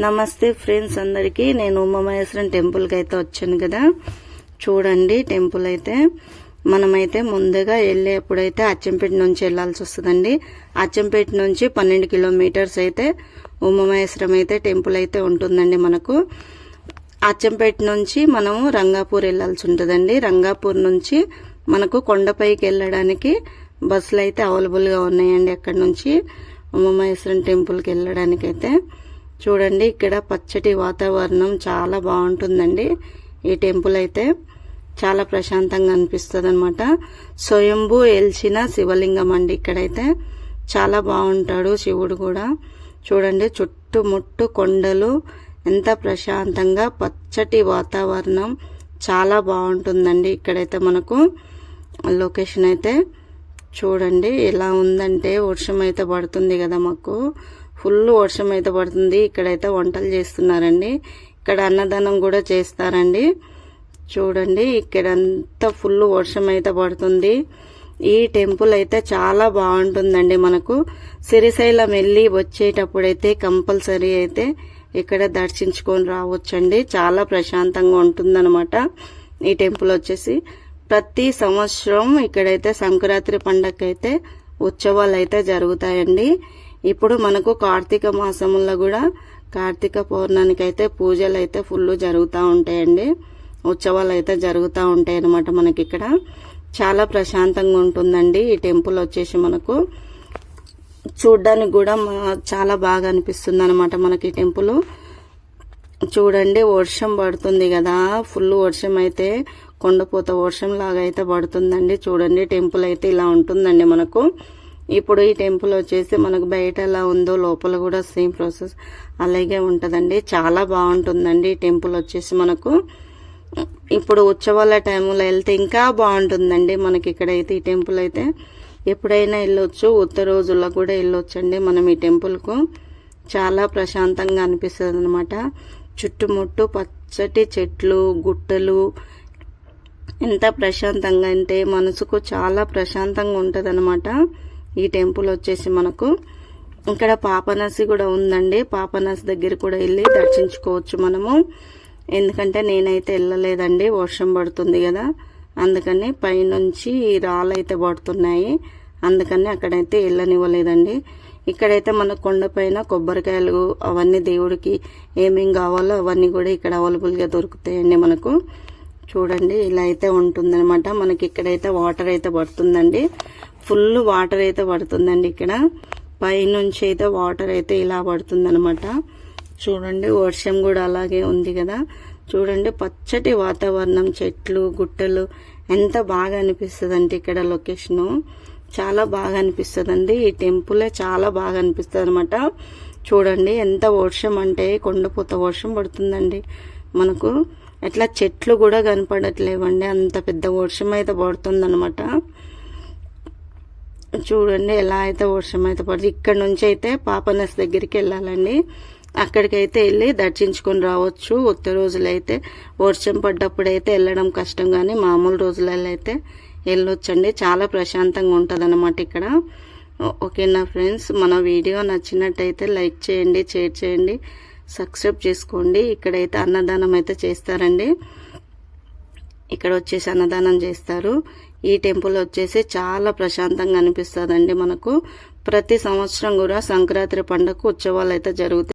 నమస్తే ఫ్రెండ్స్ అందరికీ. నేను ఉమామహేశ్వరం టెంపుల్కి అయితే వచ్చాను కదా. చూడండి టెంపుల్ అయితే. మనమైతే ముందుగా వెళ్ళేప్పుడైతే అచ్చంపేట నుంచి వెళ్ళాల్సి వస్తుందండి. అచ్చంపేట నుంచి పన్నెండు కిలోమీటర్స్ అయితే ఉమామహేశ్వరం అయితే టెంపుల్ అయితే ఉంటుందండి మనకు. అచ్చంపేట నుంచి మనము రంగాపూర్ వెళ్ళాల్సి ఉంటుందండి. రంగాపూర్ నుంచి మనకు కొండపైకి వెళ్ళడానికి బస్సులు అయితే అవైలబుల్గా ఉన్నాయండి అక్కడ నుంచి ఉమామహేశ్వరం టెంపుల్కి వెళ్ళడానికి అయితే చూడండి ఇక్కడ పచ్చటి వాతావరణం చాలా బాగుంటుందండి. ఈ టెంపుల్ అయితే చాలా ప్రశాంతంగా అనిపిస్తుంది అనమాట స్వయంభూ ఎల్చిన శివలింగం అండి ఇక్కడైతే. చాలా బాగుంటాడు శివుడు కూడా. చూడండి చుట్టుముట్టు కొండలు ఎంత ప్రశాంతంగా పచ్చటి వాతావరణం. చాలా బాగుంటుందండి ఇక్కడైతే మనకు. లొకేషన్ అయితే చూడండి ఎలా ఉందంటే వర్షం అయితే పడుతుంది కదా మాకు. ఫుల్ వర్షం అయితే పడుతుంది. ఇక్కడైతే వంటలు చేస్తున్నారండి. ఇక్కడ అన్నదానం కూడా చేస్తారండి. చూడండి ఇక్కడంతా ఫుల్ వర్షం అయితే పడుతుంది. ఈ టెంపుల్ అయితే చాలా బాగుంటుందండి మనకు. సిరిశైలం వెళ్ళి వచ్చేటప్పుడైతే కంపల్సరీ అయితే ఇక్కడ దర్శించుకొని రావచ్చండి. చాలా ప్రశాంతంగా ఉంటుందన్నమాట ఈ టెంపుల్ వచ్చేసి. ప్రతి సంవత్సరం ఇక్కడైతే సంక్రాంతి పండగ అయితే ఉత్సవాలు అయితే జరుగుతాయండి. ఇప్పుడు మనకు కార్తీక మాసంలో కూడా కార్తీక పౌర్ణానికి అయితే పూజలు అయితే ఫుల్ జరుగుతూ ఉంటాయండి. ఉత్సవాలు అయితే జరుగుతూ ఉంటాయి అనమాట మనకి ఇక్కడ చాలా ప్రశాంతంగా ఉంటుందండి ఈ టెంపుల్ వచ్చేసి మనకు. చూడ్డానికి కూడా చాలా బాగా అనిపిస్తుంది అనమాట మనకి ఈ టెంపుల్. చూడండి వర్షం పడుతుంది కదా. ఫుల్ వర్షం అయితే కొండపోత వర్షం లాగా అయితే పడుతుందండి. చూడండి టెంపుల్ అయితే ఇలా ఉంటుందండి మనకు. ఇప్పుడు ఈ టెంపుల్ వచ్చేసి మనకు బయట ఎలా ఉందో లోపల కూడా సేమ్ ప్రాసెస్ అలాగే ఉంటుందండి. చాలా బాగుంటుందండి ఈ టెంపుల్ వచ్చేసి మనకు. ఇప్పుడు ఉత్సవాల టైంలో వెళ్తే ఇంకా బాగుంటుందండి మనకి ఇక్కడైతే ఈ టెంపుల్ అయితే. ఎప్పుడైనా వెళ్ళొచ్చు ఉత్త రోజుల్లో కూడా వెళ్ళొచ్చండి మనం ఈ టెంపుల్కు చాలా ప్రశాంతంగా అనిపిస్తుంది అనమాట చుట్టుముట్టు పచ్చటి చెట్లు గుట్టలు. ఎంత ప్రశాంతంగా అంటే మనసుకు చాలా ప్రశాంతంగా ఉంటుంది అనమాట ఈ టెంపుల్ వచ్చేసి మనకు ఇక్కడ పాపనసి కూడా ఉందండి. పాపనసి దగ్గర కూడా వెళ్ళి దర్శించుకోవచ్చు మనము. ఎందుకంటే నేనైతే వెళ్ళలేదండి. వర్షం పడుతుంది కదా. అందుకని పైనుంచి రాళ్ళు అయితే పడుతున్నాయి. అందుకని అక్కడైతే వెళ్ళనివ్వలేదండి. ఇక్కడైతే మన కొండపైన కొబ్బరికాయలు అవన్నీ దేవుడికి ఏమేం కావాలో అవన్నీ కూడా ఇక్కడ అవైలబుల్గా దొరుకుతాయండి మనకు. చూడండి ఇలా అయితే ఉంటుందన్నమాట. మనకి ఇక్కడైతే వాటర్ అయితే పడుతుందండి. ఫుల్ వాటర్ అయితే పడుతుందండి ఇక్కడ. పైనుంచి అయితే వాటర్ అయితే ఇలా పడుతుందనమాట చూడండి వర్షం కూడా అలాగే ఉంది కదా. చూడండి పచ్చటి వాతావరణం చెట్లు గుట్టలు ఎంత బాగా అనిపిస్తుంది ఇక్కడ లొకేషను చాలా బాగా అనిపిస్తుంది ఈ టెంపులే చాలా బాగా అనిపిస్తుంది అనమాట చూడండి ఎంత వర్షం అంటే కొండపోత వర్షం పడుతుందండి మనకు. ఎట్లా చెట్లు కూడా కనపడట్లేవండి. అంత పెద్ద వర్షం అయితే పడుతుందనమాట చూడండి ఎలా అయితే వర్షం అయితే పడుతుంది. ఇక్కడ నుంచి అయితే పాపనస్ దగ్గరికి వెళ్ళాలండి. అక్కడికైతే వెళ్ళి దర్శించుకొని రావచ్చు. ఉత్త రోజులైతే వర్షం పడ్డప్పుడైతే వెళ్ళడం కష్టం కానీ మామూలు రోజులలో అయితే వెళ్ళొచ్చండి. చాలా ప్రశాంతంగా ఉంటుంది అనమాట ఇక్కడ. ఓకేనా ఫ్రెండ్స్? మన వీడియో నచ్చినట్టయితే లైక్ చేయండి షేర్ చేయండి. సబ్స్క్రైబ్ చేసుకోండి. ఇక్కడైతే అన్నదానం అయితే చేస్తారండి. ఇక్కడ వచ్చేసి అన్నదానం చేస్తారు. ఈ టెంపుల్ వచ్చేసి చాలా ప్రశాంతంగా అనిపిస్తుందండి మనకు. ప్రతి సంవత్సరం కూడా సంక్రాంతి పండుగ ఉత్సవాలు అయితే జరుగుతాయి.